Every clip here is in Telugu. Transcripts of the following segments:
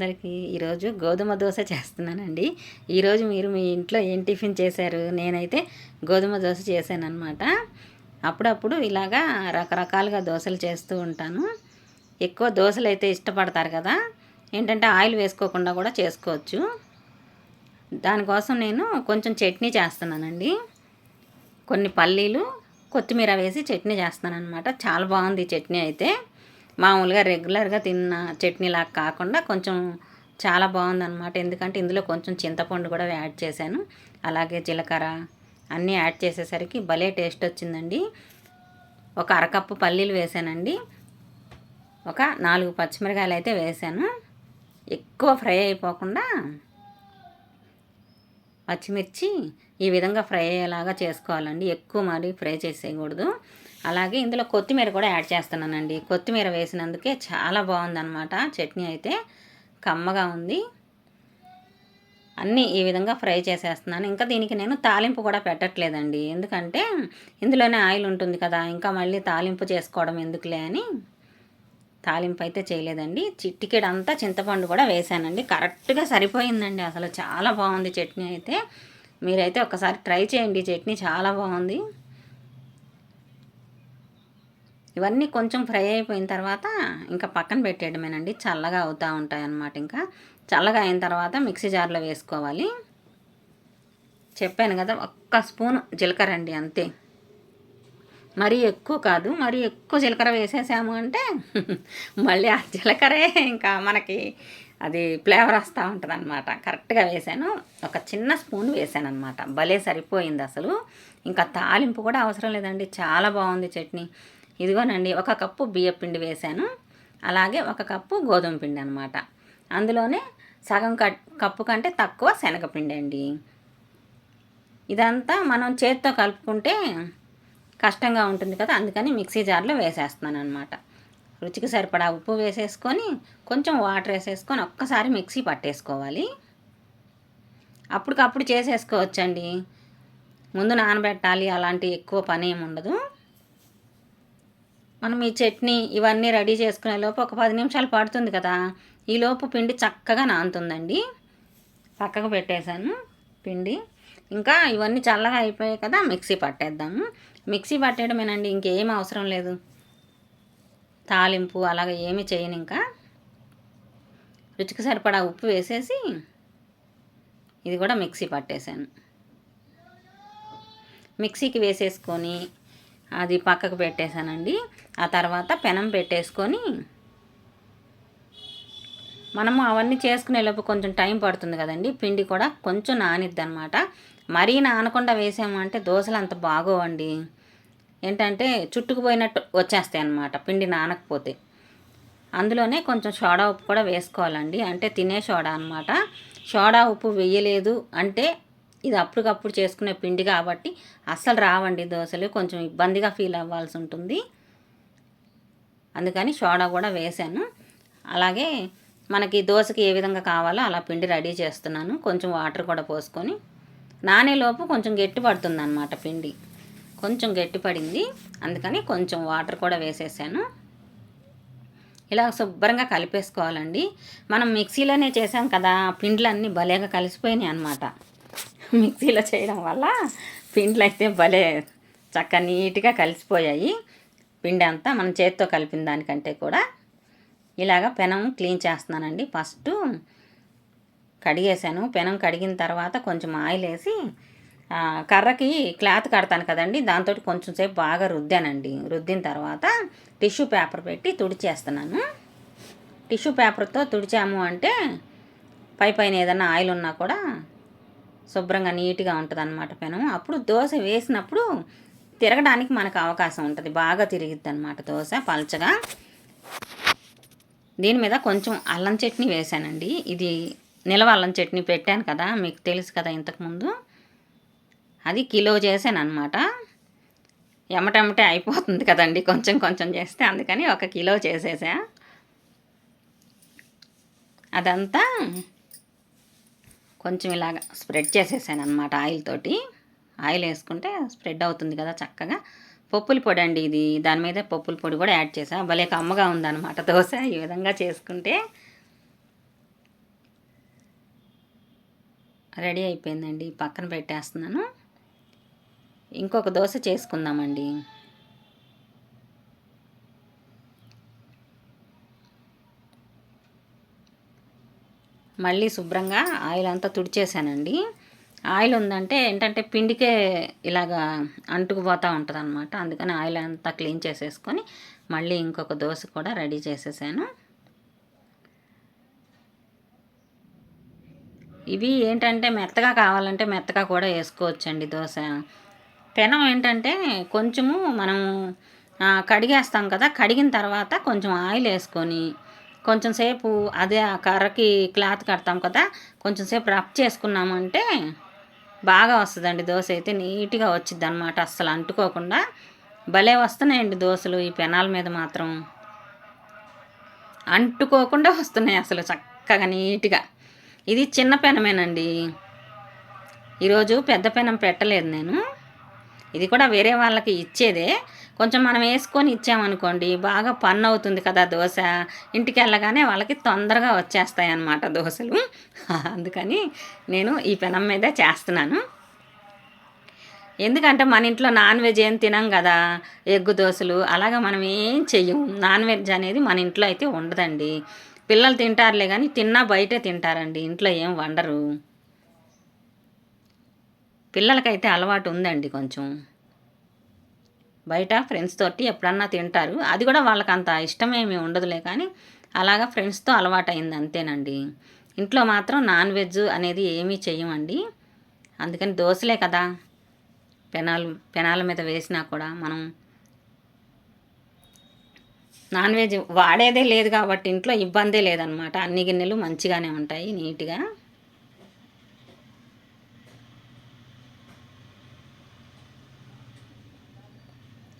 అందరికీ ఈరోజు గోధుమ దోశ చేస్తున్నానండి. ఈరోజు మీరు మీ ఇంట్లో ఏం టిఫిన్ చేశారు? నేనైతే గోధుమ దోశ చేశానమాట అప్పుడప్పుడు ఇలాగా రకరకాలుగా దోశలు చేస్తూ ఉంటాను. ఎక్కువ దోశలు అయితే ఇష్టపడతారు కదా. ఏంటంటే ఆయిల్ వేసుకోకుండా కూడా చేసుకోవచ్చు. దానికోసం నేను కొంచెం చట్నీ చేస్తున్నానండి. కొన్ని పల్లీలు కొత్తిమీర వేసి చట్నీ చేస్తాను అనమాట చాలా బాగుంది చట్నీ అయితే. మామూలుగా రెగ్యులర్గా తిన్న చట్నీలా కాకుండా కొంచెం చాలా బాగుందన్నమాట. ఎందుకంటే ఇందులో కొంచెం చింతపండు కూడా యాడ్ చేశాను. అలాగే జీలకర్ర అన్నీ యాడ్ చేసేసరికి భలే టేస్ట్ వచ్చిందండి. ఒక అరకప్పు పల్లీలు వేసానండి. ఒక నాలుగు పచ్చిమిరకాయలు అయితే వేసాను. ఎక్కువ ఫ్రై అయిపోకుండా పచ్చిమిర్చి ఈ విధంగా ఫ్రై అయ్యేలాగా చేసుకోవాలండి. ఎక్కువ మరి ఫ్రై చేసేయకూడదు. అలాగే ఇందులో కొత్తిమీర కూడా యాడ్ చేస్తున్నానండి. కొత్తిమీర వేసినందుకే చాలా బాగుందనమాట చట్నీ అయితే కమ్మగా ఉంది. అన్నీ ఈ విధంగా ఫ్రై చేసేస్తున్నాను. ఇంకా దీనికి నేను తాలింపు కూడా పెట్టట్లేదండి. ఎందుకంటే ఇందులోనే ఆయిల్ ఉంటుంది కదా ఇంకా మళ్ళీ తాలింపు చేసుకోవడం ఎందుకులే అని తాలింపు అయితే చేయలేదండి. చిట్టికెడంతా చింతపండు కూడా వేసానండి కరెక్ట్గా సరిపోయిందండి. అసలు చాలా బాగుంది చట్నీ అయితే. మీరైతే ఒకసారి ట్రై చేయండి. చట్నీ చాలా బాగుంది. ఇవన్నీ కొంచెం ఫ్రై అయిపోయిన తర్వాత ఇంకా పక్కన పెట్టేయడమేనండి. చల్లగా అవుతూ ఉంటాయి అన్నమాట ఇంకా. చల్లగా అయిన తర్వాత మిక్సీ జార్లో వేసుకోవాలి. చెప్పాను కదా ఒక్క స్పూన్ జీలకర్ర అండి అంతే. మరీ ఎక్కువ కాదు మరీ ఎక్కువ జీలకర్ర వేసేసాము అంటే మళ్ళీ ఆ జీలకర్రే ఇంకా మనకి అది ఫ్లేవర్ వస్తూ ఉంటుంది అనమాట కరెక్ట్గా వేసాను. ఒక చిన్న స్పూన్ వేసాను అనమాట భలే సరిపోయింది అసలు. ఇంకా తాలింపు కూడా అవసరం లేదండి. చాలా బాగుంది చట్నీ. ఇదిగోనండి ఒక కప్పు బియ్య పిండి వేశాను. అలాగే ఒక కప్పు గోధుమ పిండి అనమాట అందులోనే సగం కప్పు కంటే తక్కువ శనగపిండి అండి. ఇదంతా మనం చేతితో కలుపుకుంటే కష్టంగా ఉంటుంది కదా అందుకని మిక్సీ జార్లో వేసేస్తున్నాను అనమాట రుచికి సరిపడా ఉప్పు వేసేసుకొని కొంచెం వాటర్ వేసేసుకొని ఒక్కసారి మిక్సీ పట్టేసుకోవాలి. అప్పటికప్పుడు చేసేసుకోవచ్చండి. ముందు నానబెట్టాలి అలాంటి ఎక్కువ పని ఏమి ఉండదు. మనం ఈ చట్నీ ఇవన్నీ రెడీ చేసుకునే లోపు ఒక పది నిమిషాలు పడుతుంది కదా. ఈ లోపు పిండి చక్కగా నానుతుందండి పక్కకు పెట్టేశాను పిండి. ఇంకా ఇవన్నీ చల్లగా అయిపోయాయి కదా మిక్సీ పట్టేద్దాము మిక్సీ పట్టేయడమేనండి ఇంకేం అవసరం లేదు. తాలింపు అలాగే ఏమి చేయను ఇంకా. రుచికి సరిపడా ఉప్పు వేసేసి ఇది కూడా మిక్సీ పట్టేశాను. మిక్సీకి వేసేసుకొని అది పక్కకు పెట్టేశానండి. ఆ తర్వాత పెనం పెట్టేసుకొని మనము అవన్నీ చేసుకునే లోపు కొంచెం టైం పడుతుంది కదండి. పిండి కూడా కొంచెం నానిద్ది అనమాట మరీ నానకుండా వేసామంటే దోశలు అంత బాగోవండి. ఏంటంటే చుట్టుకుపోయినట్టు వచ్చేస్తాయి అన్నమాట పిండి నానకపోతే. అందులోనే కొంచెం సోడా ఉప్పు కూడా వేసుకోవాలండి. అంటే తినే సోడా అనమాట సోడా ఉప్పు వేయలేదు అంటే ఇది అప్పటికప్పుడు చేసుకునే పిండి కాబట్టి అస్సలు రావండి దోశలు. కొంచెం ఇబ్బందిగా ఫీల్ అవ్వాల్సి ఉంటుంది. అందుకని సోడా కూడా వేసాను. అలాగే మనకి దోశకి ఏ విధంగా కావాలో అలా పిండి రెడీ చేస్తున్నాను. కొంచెం వాటర్ కూడా పోసుకొని నానేలోపు కొంచెం గట్టి పడుతుంది అనమాట పిండి. కొంచెం గట్టి పడింది. అందుకని కొంచెం వాటర్ కూడా వేసేసాను. ఇలా శుభ్రంగా కలిపేసుకోవాలండి. మనం మిక్సీలోనే చేసాం కదా పిండ్లన్నీ భలేగా కలిసిపోయినాయి అనమాట మిక్సీలో చేయడం వల్ల పిండ్లు అయితే భలే చక్క నీట్గా కలిసిపోయాయి. పిండి అంతా మనం చేతితో కలిపిన దానికంటే కూడా ఇలాగ పెనం క్లీన్ చేస్తున్నానండి. ఫస్ట్ కడిగేసాను పెనం కడిగిన తర్వాత కొంచెం ఆయిల్ వేసి కర్రకి క్లాత్ కడతాను కదండి. దాంతో కొంచెం సేపు బాగా రుద్దానండి. రుద్దిన తర్వాత టిష్యూ పేపర్ పెట్టి తుడిచేస్తున్నాను. టిష్యూ పేపర్తో తుడిచాము అంటే పై పైన ఏదైనా ఆయిల్ ఉన్నా కూడా శుభ్రంగా నీట్గా ఉంటుంది అనమాట పెనం. అప్పుడు దోశ వేసినప్పుడు తిరగడానికి మనకు అవకాశం ఉంటుంది. బాగా తిరిగిద్ది అనమాట దోశ పల్చగా. దీని మీద కొంచెం అల్లం చట్నీ వేశానండి ఇది నిలవ అల్లం చట్నీ పెట్టాను కదా మీకు తెలుసు కదా ఇంతకుముందు. అది కిలో చేశాను అనమాట ఎమటెమటే అయిపోతుంది కదండి కొంచెం కొంచెం చేస్తే అందుకని ఒక కిలో చేసేసా. అదంతా కొంచెం ఇలాగ స్ప్రెడ్ చేసేసాను అనమాట ఆయిల్ తోటి. ఆయిల్ వేసుకుంటే స్ప్రెడ్ అవుతుంది కదా చక్కగా. పప్పుల పొడి అండి ఇది. దాని మీద పప్పుల పొడి కూడా యాడ్ చేసా. భలే కమ్మగా ఉందన్నమాట దోశ. ఈ విధంగా చేసుకుంటే రెడీ అయిపోయిందండి. పక్కన పెట్టేస్తున్నాను. ఇంకొక దోశ చేసుకుందామండి. మళ్ళీ శుభ్రంగా ఆయిల్ అంతా తుడిచేసానండి. ఆయిల్ ఉందంటే ఏంటంటే పిండికే ఇలాగా అంటుకుపోతూ ఉంటుంది అనమాట అందుకని ఆయిల్ అంతా క్లీన్ చేసేసుకొని మళ్ళీ ఇంకొక దోశ కూడా రెడీ చేసేసాను. ఇవి ఏంటంటే మెత్తగా కావాలంటే మెత్తగా కూడా వేసుకోవచ్చండి దోశ. పెనం ఏంటంటే కొంచెము మనం కడిగేస్తాం కదా కడిగిన తర్వాత కొంచెం ఆయిల్ వేసుకొని కొంచెం సేపు అదే ఆ కర్రకి క్లాత్ కడతాం కదా కొంచెం సేపు రఫ్ చేసుకున్నామంటే బాగా వస్తుందండి దోశ అయితే నీట్గా వచ్చింది అనమాట అస్సలు అంటుకోకుండా. భలే వస్తున్నాయండి దోశలు ఈ పెనాల మీద మాత్రం. అంటుకోకుండా వస్తున్నాయి అసలు చక్కగా నీట్గా. ఇది చిన్న పెనమేనండి. ఈరోజు పెద్ద పెనం పెట్టలేదు నేను. ఇది కూడా వేరే వాళ్ళకి ఇచ్చేదే. కొంచెం మనం వేసుకొని ఇచ్చామనుకోండి బాగా పన్ను అవుతుంది కదా దోశ. ఇంటికి వెళ్ళగానే వాళ్ళకి తొందరగా వచ్చేస్తాయి అన్నమాట దోశలు. అందుకని నేను ఈ పెనం మీదే చేస్తున్నాను. ఎందుకంటే మన ఇంట్లో నాన్ వెజ్ ఏం తినం కదా ఎగ్గు దోశలు అలాగా మనం ఏం చెయ్యం నాన్ వెజ్ అనేది మన ఇంట్లో అయితే ఉండదండి. పిల్లలు తింటారులే కానీ తిన్నా బయటే తింటారండి ఇంట్లో ఏం వండరు. పిల్లలకైతే అలవాటు ఉందండి కొంచెం. బయట ఫ్రెండ్స్ తోటి ఎప్పుడన్నా తింటారు. అది కూడా వాళ్ళకి అంత ఇష్టమేమి ఉండదులే కానీ అలాగా ఫ్రెండ్స్తో అలవాటు అయింది అంతేనండి. ఇంట్లో మాత్రం నాన్ వెజ్ అనేది ఏమీ చెయ్యమండి. అందుకని దోశలే కదా. పెనాలు పెనాల మీద వేసినా కూడా మనం నాన్ వెజ్ వాడేదే లేదు కాబట్టి ఇంట్లో ఇబ్బందే లేదనమాట. అన్ని గిన్నెలు మంచిగానే ఉంటాయి నీట్గా.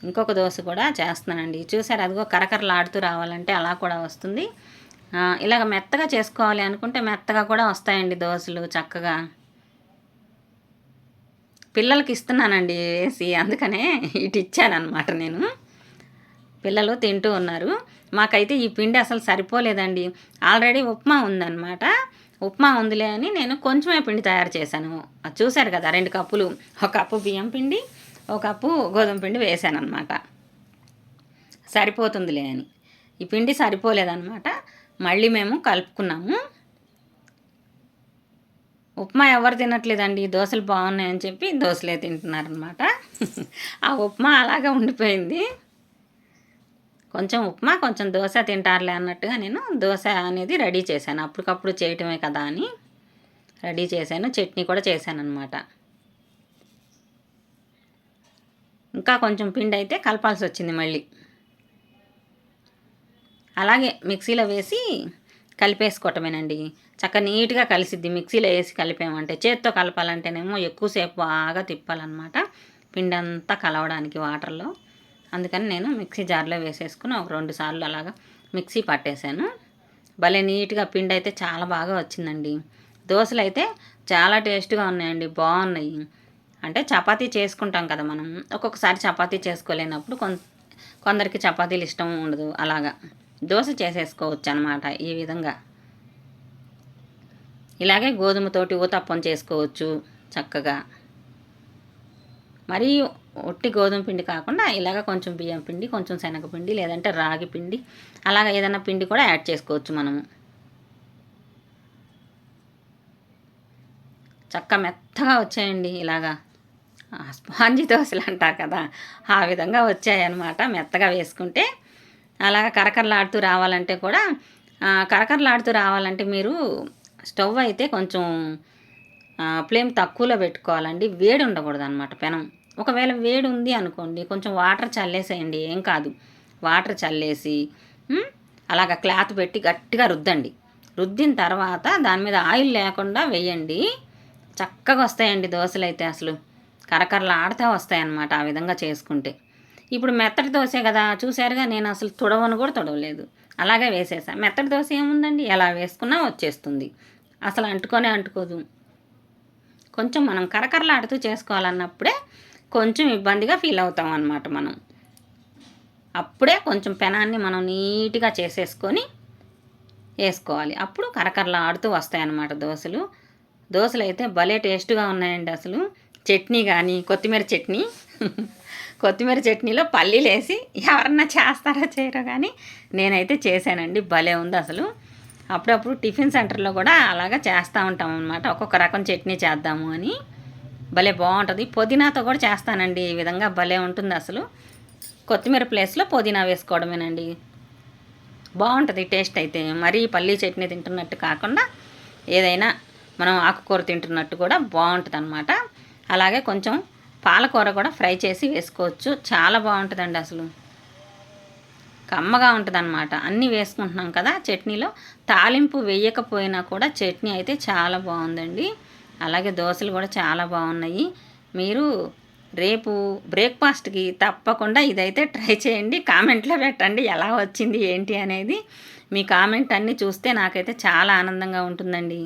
ఇంకొక దోశ కూడా చేస్తున్నానండి. చూసారు? అదిగో కరకరలాడుతూ రావాలంటే అలా కూడా వస్తుంది. ఇలాగ మెత్తగా చేసుకోవాలి అనుకుంటే మెత్తగా కూడా వస్తాయండి దోశలు చక్కగా. పిల్లలకి ఇస్తున్నానండి వేసి అందుకనే ఇటు ఇచ్చానమాట నేను. పిల్లలు తింటూ ఉన్నారు. మాకైతే ఈ పిండి అసలు సరిపోలేదండి. ఆల్రెడీ ఉప్మా ఉందన్నమాట. ఉప్మా ఉందిలే అని నేను కొంచెమే పిండి తయారు చేశాను. చూశారు కదా రెండు కప్పులు. ఒక కప్పు బియ్యం పిండి ఒక కప్పు గోధుమ పిండి వేసాను అనమాట సరిపోతుందిలే అని. ఈ పిండి సరిపోలేదన్నమాట. మళ్ళీ మేము కలుపుకున్నాము. ఉప్మా ఎవరు తినట్లేదండి దోశలు బాగున్నాయని చెప్పి దోశలే తింటున్నారనమాట ఆ ఉప్మా అలాగే ఉండిపోయింది. కొంచెం ఉప్మా కొంచెం దోశ తింటారులే అన్నట్టుగా నేను దోశ అనేది రెడీ చేశాను. అప్పటికప్పుడు చేయటమే కదా అని రెడీ చేశాను చట్నీ కూడా చేశాను అనమాట ఇంకా కొంచెం పిండి అయితే కలపాల్సి వచ్చింది మళ్ళీ. అలాగే మిక్సీలో వేసి కలిపేసుకోవటమేనండి. చక్క నీట్గా కలిసిద్ది. మిక్సీలో వేసి కలిపామంటే చేత్తో కలపాలంటేనేమో ఎక్కువసేపు బాగా తిప్పాలన్నమాట. పిండి అంతా కలవడానికి వాటర్లో. అందుకని నేను మిక్సీ జార్లో వేసేసుకుని ఒక రెండు సార్లు అలాగా మిక్సీ పట్టేశాను. భలే నీట్గా పిండి అయితే చాలా బాగా వచ్చిందండి. దోశలు అయితే చాలా టేస్ట్గా ఉన్నాయండి. బాగున్నాయి. అంటే చపాతీ చేసుకుంటాం కదా మనం. ఒక్కొక్కసారి చపాతీ చేసుకోలేనప్పుడు కొందరికి చపాతీలు ఇష్టం ఉండదు. అలాగా. దోశ చేసేసుకోవచ్చు అనమాట ఈ విధంగా. ఇలాగే గోధుమతోటి ఊతప్పం చేసుకోవచ్చు చక్కగా. మరీ ఒట్టి గోధుమ పిండి కాకుండా ఇలాగ కొంచెం బియ్యం పిండి కొంచెం శనగపిండి లేదంటే రాగి పిండి అలాగ ఏదైనా పిండి కూడా యాడ్ చేసుకోవచ్చు మనము. చక్క మెత్తగా వచ్చాయండి ఇలాగా. స్పాంజీ దోశలు అంటారు కదా ఆ విధంగా వచ్చాయన్నమాట మెత్తగా వేసుకుంటే. అలా కరకరలాడుతూ రావాలంటే కూడా కరకరలాడుతూ రావాలంటే మీరు స్టవ్ అయితే కొంచెం ఫ్లేమ్ తక్కువలో పెట్టుకోవాలండి. వేడి ఉండకూడదు అనమాట పెనం. ఒకవేళ వేడి ఉంది అనుకోండి కొంచెం వాటర్ చల్లేసేయండి ఏం కాదు. వాటర్ చల్లేసి అలాగ క్లాత్ పెట్టి గట్టిగా రుద్దండి. రుద్దిన తర్వాత దాని మీద ఆయిల్ లేకుండా వేయండి. చక్కగా వస్తాయండి దోశలు అయితే అసలు. కరకరలు ఆడుతూ వస్తాయన్నమాట ఆ విధంగా చేసుకుంటే. ఇప్పుడు మెత్తటి దోశ కదా చూసారుగా నేను అసలు తుడవను కూడా తుడవలేదు. అలాగే వేసేసా. మెత్తటి దోశ ఏముందండి? ఎలా వేసుకున్నా వచ్చేస్తుంది. అసలు అంటుకొనే అంటుకోదు. కొంచెం మనం కరకరలాడుతూ చేసుకోవాలన్నప్పుడే కొంచెం ఇబ్బందిగా ఫీల్ అవుతాం అన్నమాట మనం. అప్పుడే కొంచెం పెనాన్ని మనం నీట్గా చేసేసుకొని వేసుకోవాలి. అప్పుడు కరకరలాడుతూ ఆడుతూ అన్నమాట దోశలు. దోశలు అయితే భలే టేస్ట్గా ఉన్నాయండి అసలు. చట్నీ కానీ కొత్తిమీర చట్నీ. కొత్తిమీర చట్నీలో పల్లీలు వేసి ఎవరన్నా చేస్తారో చేయరో కానీ నేనైతే చేశానండి. భలే ఉంది అసలు. అప్పుడప్పుడు టిఫిన్ సెంటర్లో కూడా అలాగా చేస్తూ ఉంటాం అనమాట ఒక్కొక్క రకం చట్నీ చేద్దాము అని. భలే బాగుంటుంది. పుదీనాతో కూడా చేస్తానండి. ఈ విధంగా భలే ఉంటుంది అసలు. కొత్తిమీర ప్లేస్లో పుదీనా వేసుకోవడమేనండి. బాగుంటుంది టేస్ట్ అయితే. మరీ పల్లీ చట్నీ తింటున్నట్టు కాకుండా ఏదైనా మనం ఆకుకూర తింటున్నట్టు కూడా బాగుంటుంది అనమాట అలాగే కొంచెం పాలకూర కూడా ఫ్రై చేసి వేసుకోవచ్చు. చాలా బాగుంటుందండి అసలు. కమ్మగా ఉంటుందన్నమాట. అన్నీ వేసుకుంటున్నాం కదా చట్నీలో. తాలింపు వేయకపోయినా కూడా చట్నీ అయితే చాలా బాగుందండి. అలాగే దోశలు కూడా చాలా బాగున్నాయి. మీరు రేపు బ్రేక్ఫాస్ట్కి తప్పకుండా ఇదైతే ట్రై చేయండి. కామెంట్లో పెట్టండి ఎలా వచ్చింది ఏంటి అనేది. మీ కామెంట్ అన్నీ చూస్తే నాకైతే చాలా ఆనందంగా ఉంటుందండి.